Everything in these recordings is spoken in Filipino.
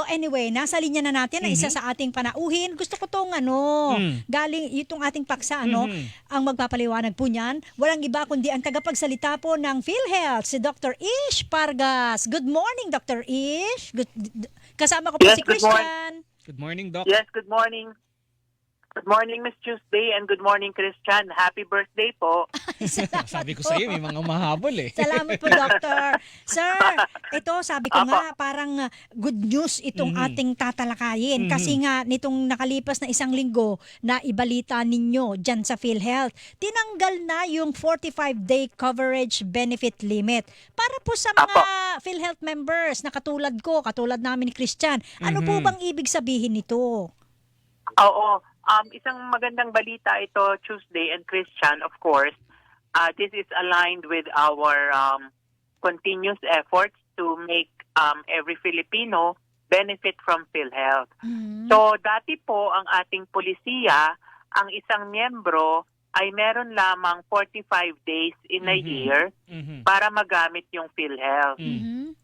Oh, anyway, nasa linya na natin ang isa sa ating panauhin. Gusto ko tong ano, Mm. galing itong ating paksa ano, Mhm. ang magpapaliwanag po niyan. Walang iba kundi ang tagapagsalita po ng PhilHealth, si Dr. Ish Pargas. Good morning, Dr. Ish. Good, d- kasama ko po si Yes, good morning. Christian. Good morning, Doc. Yes, good morning. Good morning, Miss Tuesday, and good morning, Christian. Happy birthday po. Sabi ko sa iyo, may mga mahabol eh. Salamat po, Doctor. Sir, ito sabi ko Apo. nga, parang uh, good news itong Mhm. ating tatalakayin. Kasi nga, nitong nakalipas na isang linggo na ibalita ninyo dyan sa PhilHealth, tinanggal na yung 45-day coverage benefit limit. Para po sa mga PhilHealth members na katulad ko, katulad namin ni Christian, ano po Mhm. bang ibig sabihin nito? Oo, um, isang magandang balita ito, Tuesday, and Christian, of course. Uh, this is aligned with our um, continuous efforts to make um, every Filipino benefit from PhilHealth. Mhm. So, dati po ang ating polisiya, ang isang miyembro ay meron lamang 45 days in a Mhm. year Mhm. para magamit yung PhilHealth. Mm.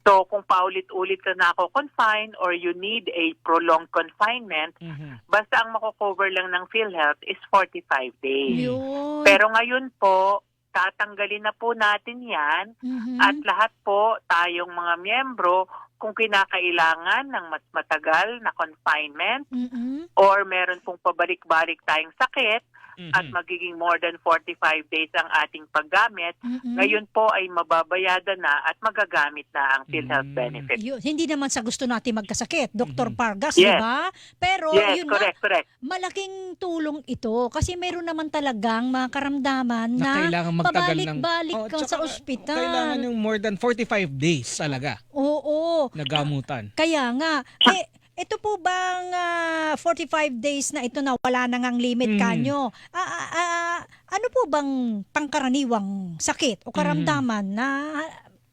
So kung paulit-ulit ka na ako confine or you need a prolonged confinement, Mhm. basta ang mako-cover lang ng PhilHealth is 45 days. Yun. Pero ngayon po, tatanggalin na po natin yan Mhm. at lahat po tayong mga miyembro kung kinakailangan ng mas matagal na confinement Mhm. or meron pong pabalik-balik tayong sakit Mhm. at magiging more than 45 days ang ating paggamit, Mhm. ngayon po ay mababayadan na at magagamit na ang PhilHealth Mm. benefit. Yun, hindi naman sa gusto natin magkasakit, Dr. Mhm. Pargas, di Yes. ba? Pero yes, yun correct, correct. nga, malaking tulong ito kasi meron naman talagang mga karamdaman na na, kailangan magtagal ng... pabalik-balik Oh, sa ospital. Kailangan yung more than 45 days talaga Oo. na gamutan. Kaya nga, eh, ito po bang ah, 45 days na ito na wala na ngang limit Mm. kanyo? Ah, ah, ah, ano po bang pangkaraniwang sakit o karamdaman na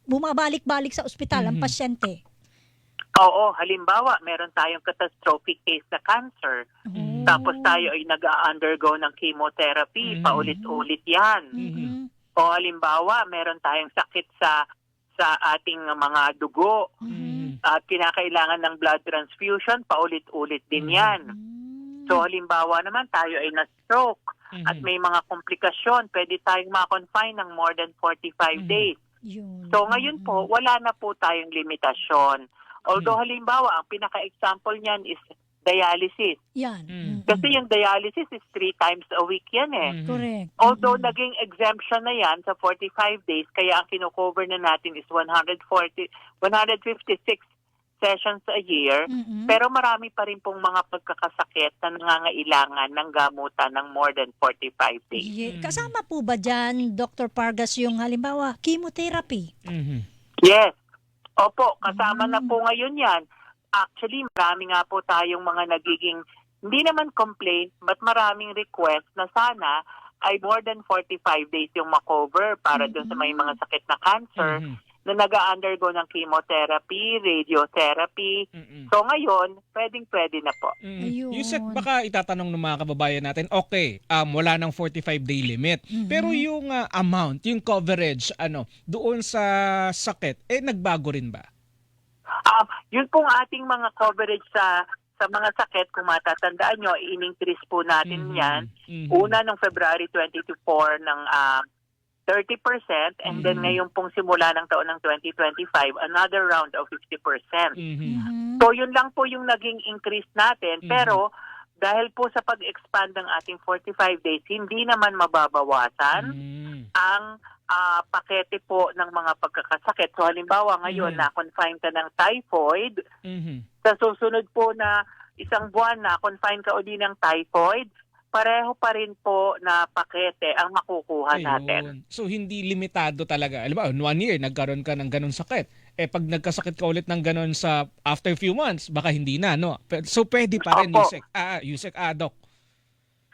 bumabalik-balik sa ospital ang Mhm. pasyente? Oo, halimbawa, meron tayong catastrophic case na cancer. Mm. Tapos tayo ay nag-undergo ng chemotherapy, Mm. paulit-ulit yan. Mhm. O halimbawa, meron tayong sakit sa sa ating mga dugo Mhm. At kinakailangan ng blood transfusion, paulit-ulit din Mm. yan. Mm. So halimbawa naman tayo ay na-stroke Mhm. at may mga komplikasyon, pwede tayong ma-confine ng more than 45 Mhm. days. Yun. So ngayon po, wala na po tayong limitasyon. Although halimbawa, ang pinaka-example niyan is dialysis. Yan. Mm. Mm. Kasi yung dialysis is three times a week yan eh. Mhm. Correct. Although Mm-mm. naging exemption na yan sa 45 days, kaya ang kino-cover na natin is 140, 156 sessions a year. Mm-mm. Pero marami pa rin pong mga pagkakasakit na nangangailangan ng gamutan ng more than 45 days. Ye- Mm. Kasama po ba dyan, Dr. Pargas, yung halimbawa, chemotherapy? Mhm. Yes. Opo, kasama na Mm. po ngayon yan. Actually, marami nga po tayong mga nagiging, hindi naman complaint, but maraming request na sana ay more than 45 days yung makover para dun sa may mga sakit na cancer Mhm. Na nag-undergo ng chemotherapy, radiotherapy. Mhm. So ngayon, pwedeng-pwede na po. Mm. Ayun. Yusek, baka itatanong ng mga kababayan natin, okay, um, wala ng 45-day limit. Mhm. Pero yung ah, amount, yung coverage, ano, doon sa sakit, eh, nagbago rin ba? Um, yun pong ating mga coverage sa sa mga sakit, kung matatandaan nyo, in-increase po natin Mhm. yan. Mhm. Una nung February 24 ng ah, 30% and then Mhm. ngayon pong simula ng taon ng 2025, another round of 50%. Mhm. Mhm. So yun lang po yung naging increase natin Mhm. pero dahil po sa pag-expand ng ating 45 days, hindi naman mababawasan Mhm. ang ah, pakete po ng mga pagkakasakit. So halimbawa ngayon Mhm. na-confine ka ng typhoid, Mhm. sa susunod po na isang buwan na confine ka uli ng typhoid, pareho pa rin po na pakete ang makukuha natin. Ayun. So hindi limitado talaga. Alam mo, in one year nagkaroon ka ng ganun sakit. Eh pag nagkasakit ka ulit ng ganun sa after few months, baka hindi na, no? So pwede pa rin Opo. Yusek. Ah, Yusek ah, Doc.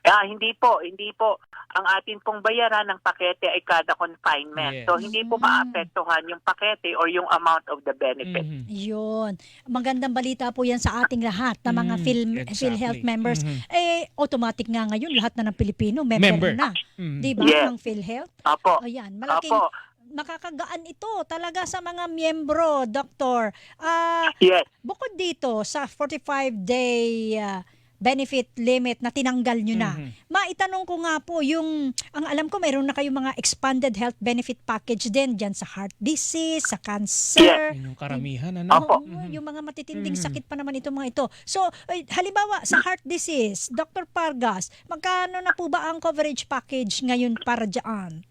Ah, hindi po, hindi po. Ang atin pong bayaran ng pakete ay kada confinement. Yes. So hindi po maapektuhan yung pakete or yung amount of the benefit. Mhm. Yun. Magandang balita po yan sa ating lahat na mga Mm, Phil, exactly. PhilHealth members. Mhm. Eh, automatic nga ngayon, lahat na ng Pilipino, member, Member. na. Mhm. Di ba? Yes. Ng PhilHealth. Opo. Ayan, malaking Opo. makakagaan ito talaga sa mga miyembro, Doktor. Ah, Yes. bukod dito sa 45-day ah, benefit limit na tinanggal nyo na, Mhm. maitanong ko nga po yung, ang alam ko mayroon na kayong mga expanded health benefit package din dyan sa heart disease, sa cancer. Yun yung karamihan, ano? Opo. Oo, yung mga matitinding Mhm. sakit pa naman itong mga ito. So, ay, halimbawa, sa heart disease, Dr. Pargas, magkano na po ba ang coverage package ngayon para dyan?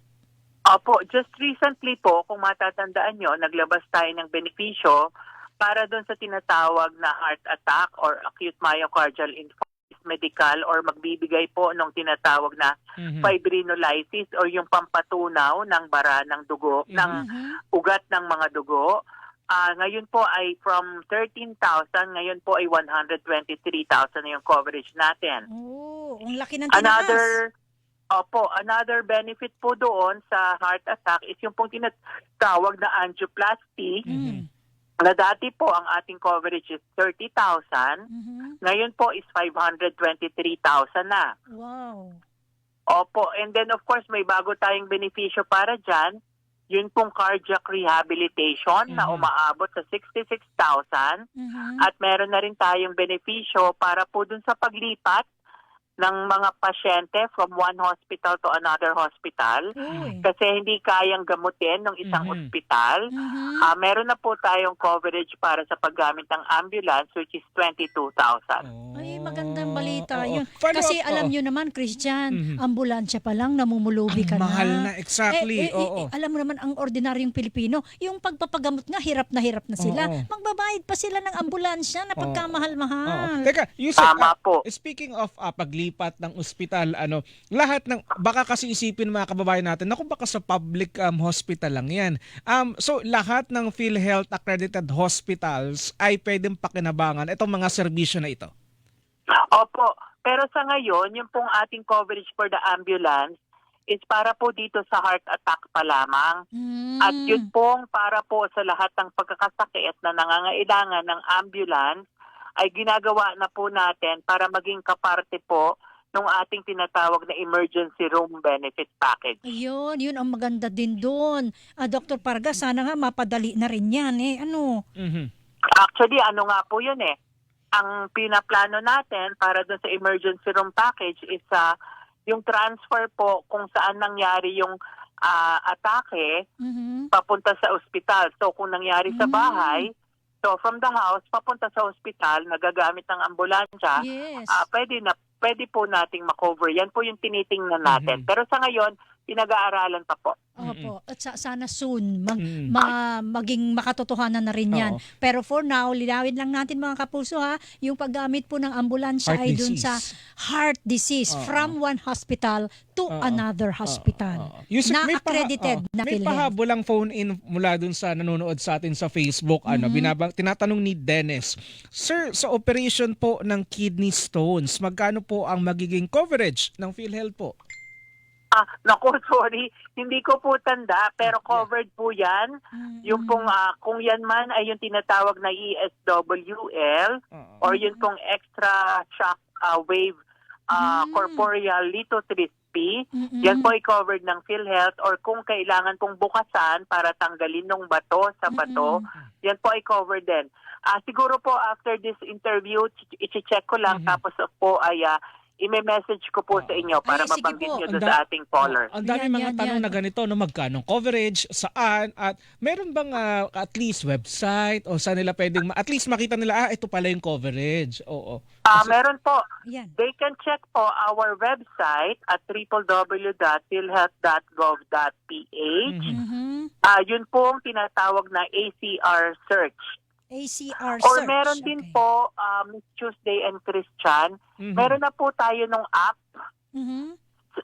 Opo, just recently po, kung matatandaan nyo, naglabas tayo ng benepisyo para doon sa tinatawag na heart attack or acute myocardial infarct medical or magbibigay po nung tinatawag na Mhm. fibrinolysis or yung pampatunaw ng bara ng dugo, Mhm. ng ugat ng mga dugo. Ah, ngayon po ay from 13,000, ngayon po ay 123,000 na yung coverage natin. Oh, ang laki ng tinaas. Another Opo, another benefit po doon sa heart attack is yung pong tinatawag na angioplasty Mm. Na dati po ang ating coverage is 30,000, Mhm. ngayon po is 523,000 na. Wow. Opo, and then of course may bago tayong benepisyo para dyan, yun pong cardiac rehabilitation na Mhm. umaabot sa 66,000 Mhm. at meron na rin tayong benepisyo para po dun sa paglipat ng mga pasyente from one hospital to another hospital Uy. kasi hindi kayang gamutin ng isang Mhm. ospital. Mhm. Ah, meron na po tayong coverage para sa paggamit ng ambulance which is 22,000. Oh, Ay, magandang balita oo. yun. Follow Kasi up, alam oo. nyo naman, Christian, Mhm. ambulansya pa lang, namumulubi ka Ang na. mahal na, exactly. Eh, eh, oo. eh, alam mo naman, ang ordinaryong Pilipino, yung pagpapagamot nga, hirap na hirap na sila. Oo. Magbabayad pa sila ng ambulansya na pagkamahal-mahal. Oo. Teka, Yusek, Tama ah, po. speaking of ah, paglipat ng ospital, ano, lahat ng, baka kasi isipin ng mga kababayan natin, naku baka sa public um, hospital lang yan. Um, so, lahat ng PhilHealth accredited hospitals ay pwedeng pakinabangan itong mga serbisyo na ito. Opo, pero sa ngayon, yung pong ating coverage for the ambulance is para po dito sa heart attack pa lamang. Mm. At yun pong para po sa lahat ng pagkakasakit na nangangailangan ng ambulance ay ginagawa na po natin para maging kaparte po ng ating tinatawag na emergency room benefit package. Ayun, yun ang maganda din doon. Ah, Dr. Parga, sana nga mapadali na rin yan eh. Ano? Mhm. Actually, ano nga po yun eh. Ang pinaplano natin para doon sa emergency room package is ah, yung transfer po kung saan nangyari yung ah, atake Mhm. papunta sa ospital. So kung nangyari sa Mm. bahay, so from the house papunta sa ospital, nagagamit ng ambulansya, Yes. ah, pwede na pwede po nating makover. Yan po yung tinitingnan natin. Mhm. Pero sa ngayon, pinag-aaralan pa po. Opo. At sa, sana soon mag, Mm. ma- maging makatotohanan na rin yan. Oo. Pero for now, linawin lang natin mga kapuso ha, yung paggamit po ng ambulansya Heart ay dun disease. sa heart disease Oo. from one hospital to Oo. another hospital. Oo, na paha- accredited oo. na May PhilHealth. pahabolang phone in mula dun sa nanonood sa atin sa Facebook. Ano, Mhm. binabang tinatanong ni Dennis, Sir, sa operation po ng kidney stones, magkano po ang magiging coverage ng PhilHealth po? Naku, sorry. Hindi ko po tanda, pero covered po yan. Mm. Yung pong, ah, kung yan man ay yung tinatawag na ESWL, Oo. or yun pong extra shock ah, wave ah, Mm. corporeal lithotripsy, Mm-mm. yan po ay covered ng PhilHealth or kung kailangan pong bukasan para tanggalin ng bato sa bato, Mm-mm. yan po ay covered din. Ah, siguro po after this interview, ch- i-check ko lang Mhm. tapos po ay ah, i-message ko po sa inyo para Ay, sige mabanggit po. nyo Ang doon da- sa ating caller. Ang dami Yan, mga yan, tanong yan. na ganito, no, magkano coverage, saan, at meron bang ah, at least website o saan nila pwedeng, ma- at least makita nila, ah, ito pala yung coverage. Oo. Ah, Kasi- meron po. Yan. They can check po our website at www.philhealth.gov.ph. Mhm. Mhm. Ah, yun po ang tinatawag na ACR search. ACR Or search. meron din Okay. po um, Tuesday and Christian. Mhm. Meron na po tayo nung app, Mhm.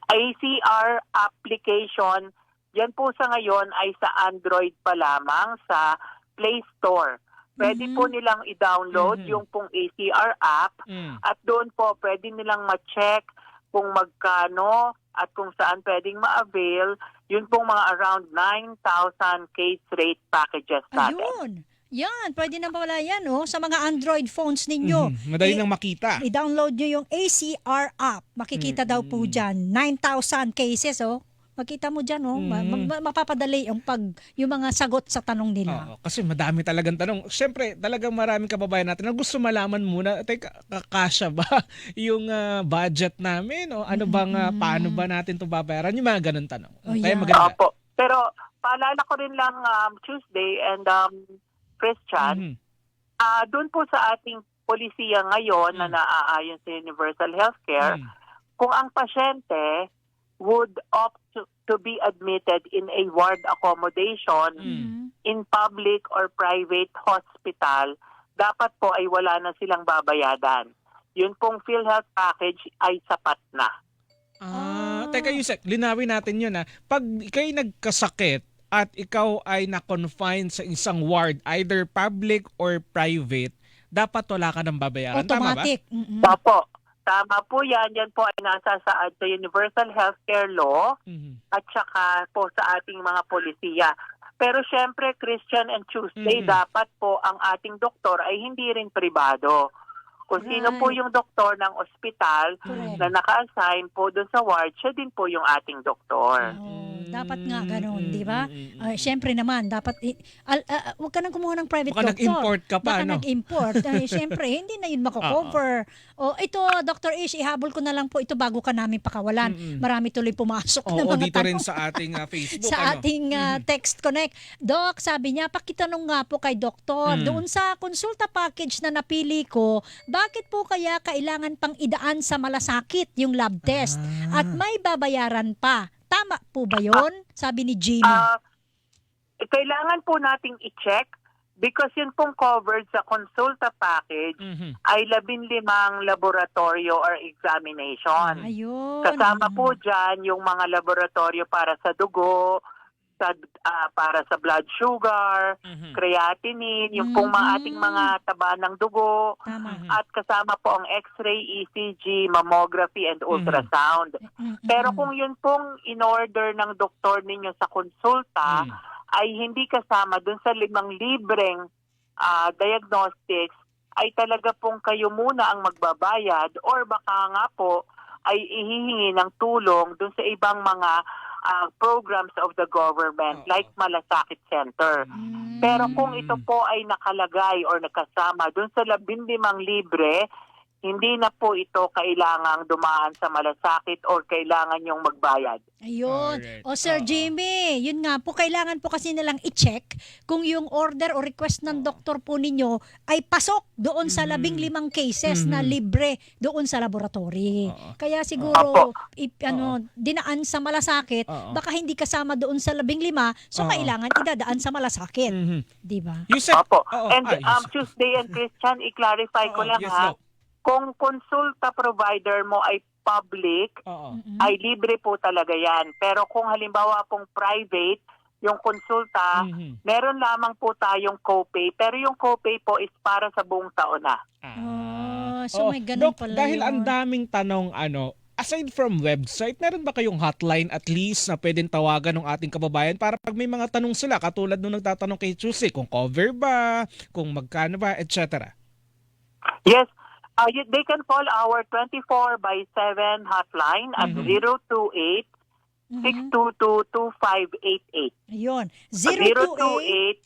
ACR application. Yan po sa ngayon ay sa Android pa lamang sa Play Store. Pwede Mhm. po nilang i-download Mhm. yung pong ACR app Mm. at doon po pwede nilang ma-check kung magkano at kung saan pwedeng ma-avail yun pong mga around 9,000 case rate packages natin. Ayun. Yan, pwede na pala yan oh, sa mga Android phones ninyo. Mhm. Madali I- nang makita. I-download nyo yung ACR app. Makikita daw po dyan. 9,000 cases, oh. Makita mo dyan, oh, ma- Mm. ma- mapapadali yung pag yung mga sagot sa tanong nila. Oo, kasi madami talagang tanong. Siyempre, talagang maraming kababayan natin na gusto malaman muna, teka, kakasya ba yung ah, budget namin? O ano bang, ah, paano ba natin ito babayaran? Yung mga ganun tanong. Oh, Kaya yeah. maganda. Opo. Pero paalala ko rin lang um, Tuesday and um, Christian, Mhm. ah doon po sa ating polisiya ngayon na Mm. naaayon sa Universal Healthcare, Mm. kung ang pasyente would opt to, to be admitted in a ward accommodation Mm. Mhm. in public or private hospital, dapat po ay wala na silang babayadan. Yun pong PhilHealth package ay sapat na. Ah, Ah. teka Yusek, linawin natin yun ha. Pag ikay nagkasakit at ikaw ay na-confine sa isang ward, either public or private, dapat wala ka ng babayaran. Tama ba? Automatic. Mhm. Opo. Tama po yan. Yan po ay nasa saad sa Universal Healthcare Law Mhm. at saka po sa ating mga polisiya. Pero syempre, Christian and Tuesday, Mhm. dapat po ang ating doktor ay hindi rin pribado. Kung sino po yung doktor ng ospital Correct. na naka-assign po doon sa ward, siya din po yung ating doktor. Oh, dapat nga ganun, Mm, di ba? mm, mm, Ah, Siyempre naman, dapat, i- al, huwag ka nang kumuha ng private Baka doctor. nag-import ka pa, Baka no? nag-import. Ay, siyempre, hindi na yun mako-cover. O ito, Dr. Ish, ihabol ko na lang po ito bago ka namin pakawalan. Marami tuloy pumasok Oo, ng mga dito rin tanong. sa ating ah, Facebook. sa ano? ating ah, text connect. Doc, sabi niya, pakitanong nga po kay doktor, Mm. doon sa konsulta package na napili ko, bakit po kaya kailangan pang idaan sa malasakit yung lab test Ah. at may babayaran pa? Tama po ba yon? Sabi ni Jimmy. Ah, eh, kailangan po nating i-check because yun pong covered sa consulta package Mhm. ay labinlimang laboratorio or examination. Ayun. Kasama po dyan yung mga laboratorio para sa dugo, sa, ah, para sa blood sugar, Mhm. creatinine, yung pong mga Mhm. ating mga taba ng dugo, Tama. Mhm. at kasama po ang x-ray, ECG, mammography, and ultrasound. Mm, mm, Pero kung yun pong in-order ng doktor ninyo sa konsulta, Mm. ay hindi kasama dun sa limang libreng ah, diagnostics, ay talaga pong kayo muna ang magbabayad or baka nga po ay ihihingi ng tulong dun sa ibang mga ah, programs of the government Oo. like Malasakit Center. Mm. Pero kung ito po ay nakalagay or nakasama dun sa labindimang libre, hindi na po ito kailangang dumaan sa malasakit or kailangan yung magbayad. Ayun. Alright. O Sir. Jimmy, yun nga po, kailangan po kasi nilang i-check kung yung order o request ng doktor po ninyo ay pasok doon sa Mhm. labing limang cases na Mhm. libre doon sa laboratory. Oo. Kaya siguro, i- ano, dinaan sa malasakit, Oo. baka hindi kasama doon sa labing lima, so Oo. kailangan idadaan sa malasakit. Mhm. Di ba? Yusek, Opo. oo, And ah, um. Tuesday and Christian, i-clarify ko Oo, lang yes, ha, Doc. Kung konsulta provider mo ay public, Oo. Ay libre po talaga yan. Pero kung halimbawa pong private, yung konsulta, Mhm. meron lamang po tayong copay. Pero yung copay po is para sa buong taon na. Ah, so Oo. may ganun Doc, pala dahil ang yun. daming tanong, ano, aside from website, meron ba kayong hotline at least na pwedeng tawagan ng ating kababayan para pag may mga tanong sila, katulad nung nagtatanong kay Chusey, kung cover ba, kung magkano ba, etc. Yes, uh, you, they can call our 24 by 7 hotline at Mhm. 028 Mhm. 622-2588. Ayun. 028 028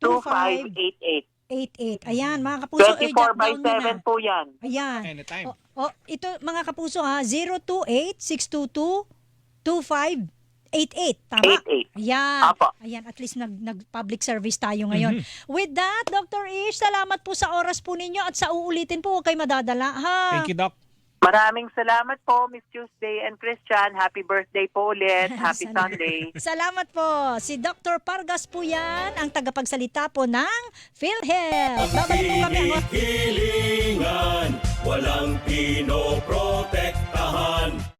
622-2588. 88. Ayan, mga kapuso, eh, 24 jot by down nyo na. 7 po yan. Ayan. Anytime. O, o, ito mga kapuso ha, 028-622-2588. Tama? 88. Ayan. Apo. Ayan, at least nag, nag-public service tayo ngayon. Mhm. With that, Dr. Ish, salamat po sa oras po ninyo at sa uulitin po, huwag kayo madadala ha. Thank you, Doc. Maraming salamat po, Miss Tuesday and Christian. Happy birthday po ulit. Happy. Sunday. Salamat po. Si Dr. Pargas po yan, ang tagapagsalita po ng PhilHealth. Babalik po kami ang Hilingan, walang pinoprotektahan.